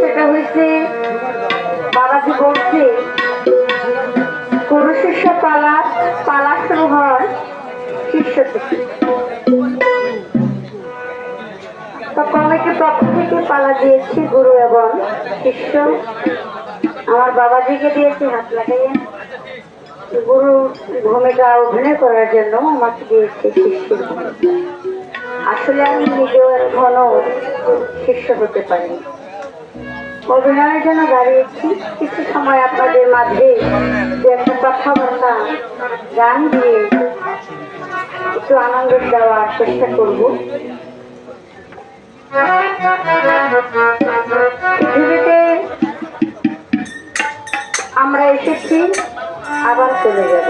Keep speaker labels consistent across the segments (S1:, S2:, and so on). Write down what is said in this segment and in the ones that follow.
S1: সেটা হয়েছে বাবাজি বলছে গুরু শিষ্য পালা পালা শুরু হয় শিষ্য থেকে। তো কমিটির পক্ষ থেকে পালা দিয়েছি গুরু এবং শিষ্য। আমার বাবাজিকে দিয়েছি হাত লাগাইয়ে। গুরু ভূমিকা অভিনয় করার জন্য আমাকে দিয়েছে শিষ্য। আসলে আমি নিজেও এখনও শিষ্য হতে পারি অভিনয়ের জন্য দাঁড়িয়েছি। কিছু সময় আপনাদের মাঝে যে একটা কথাবার্তা গান দিয়ে একটু আনন্দ দেওয়ার চেষ্টা করব। পৃথিবীতে আমরা এসেছি, আবার চলে যাব।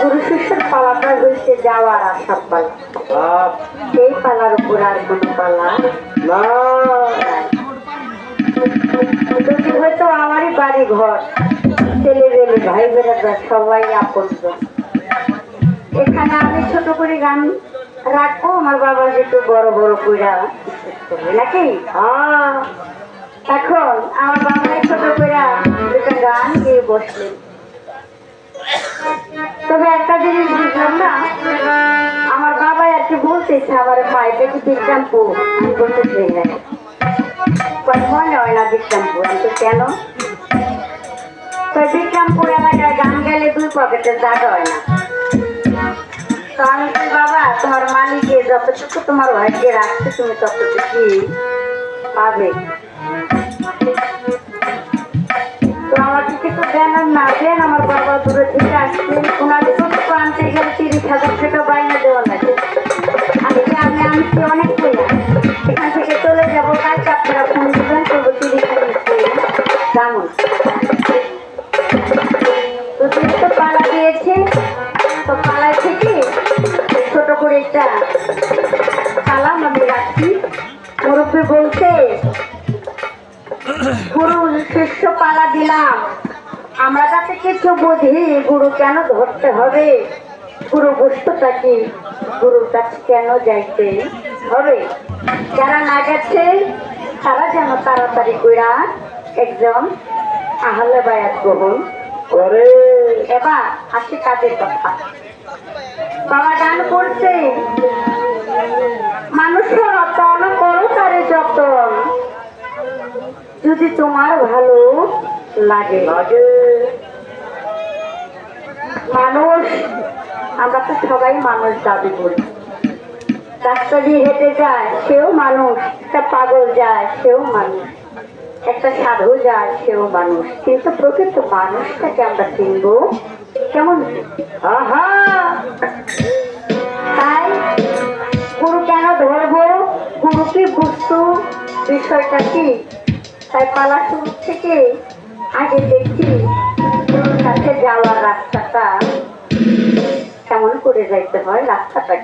S1: গুরু শিষ্যের পালাটা হয়েছে যাওয়ার আশার পালা। সেই পালার উপর আর কোনো পালা হয়তো আমারই বাড়ি ঘর ছেলে বেলে ভাই বেড়াটা সবাই আপন এখানে আমি ছোট করে গান রাখব আমার বাবা যেটু বড় বড় কইরা নাকি। এখন আমার বাবাই ছোট কইরা দুটা গান গিয়ে বসলেন। বলতেছে আমার মা এটা কি বিক্রামপুর আমি বলতে চাই না। কয় মনে হয় না বিক্রমপুর আমি কেন? বিক্রমপুর এলাকায় গান গেলে দুই পকেটে জায়গা হয় না। তো আমি বাবা, তোমার মালিকে যতটুকু তোমার ভাগ্যে রাখছে, তুমি ততটুকু পাবে। তো আমাকে কিছু দেন আর না দেন আমার বাবা দূরে থেকে আসছে। ওনার যতটুকু আনতে গেলে তিরিশ হাজার টাকা অনেক এখান থেকে চলে যাব কালকে আপনারা ফোন দিবেন তবু তিরিশ হাজার কেমন তো তুমি তো পালা দিয়েছে পালা থেকে ছোট করে একটা সালাম আমি রাখছি মুরব্বী বলছে গুরু শিষ্য পালা দিলাম আমরা যাতে কিছু বুঝি, গুরু কেন ধরতে হবে? গুরু বস্তুটা কি? গুরুর কাছে কেন যাইতে হবে? যারা না গেছে তারা যেন তাড়াতাড়ি কইরা একজন আহলে বায়াত গ্রহণ
S2: করে।
S1: এবার আসি কাজের কথা। বাবা গান করছে মানুষের রতন করো তারে যতন যদি তোমার ভালো লাগে।
S2: লাগে।
S1: মানুষ আমরা তো সবাই মানুষ দাবি করি। রাস্তা দিয়ে হেঁটে যায় সেও মানুষ। একটা পাগল যায় সেও মানুষ। একটা সাধু যায় সেও মানুষ। কিন্তু প্রকৃত মানুষটাকে আমরা চিনব কেমন আহা! তাই গুরু কেন ধরবো? গুরু কি বুঝতো? বিষয়টা কি? তাই পালা শুরু থেকে আগে দেখি গুরুর কাছে যাওয়ার রাস্তাটা কেমন করে যাইতে হয় রাস্তাটা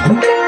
S1: Thank you.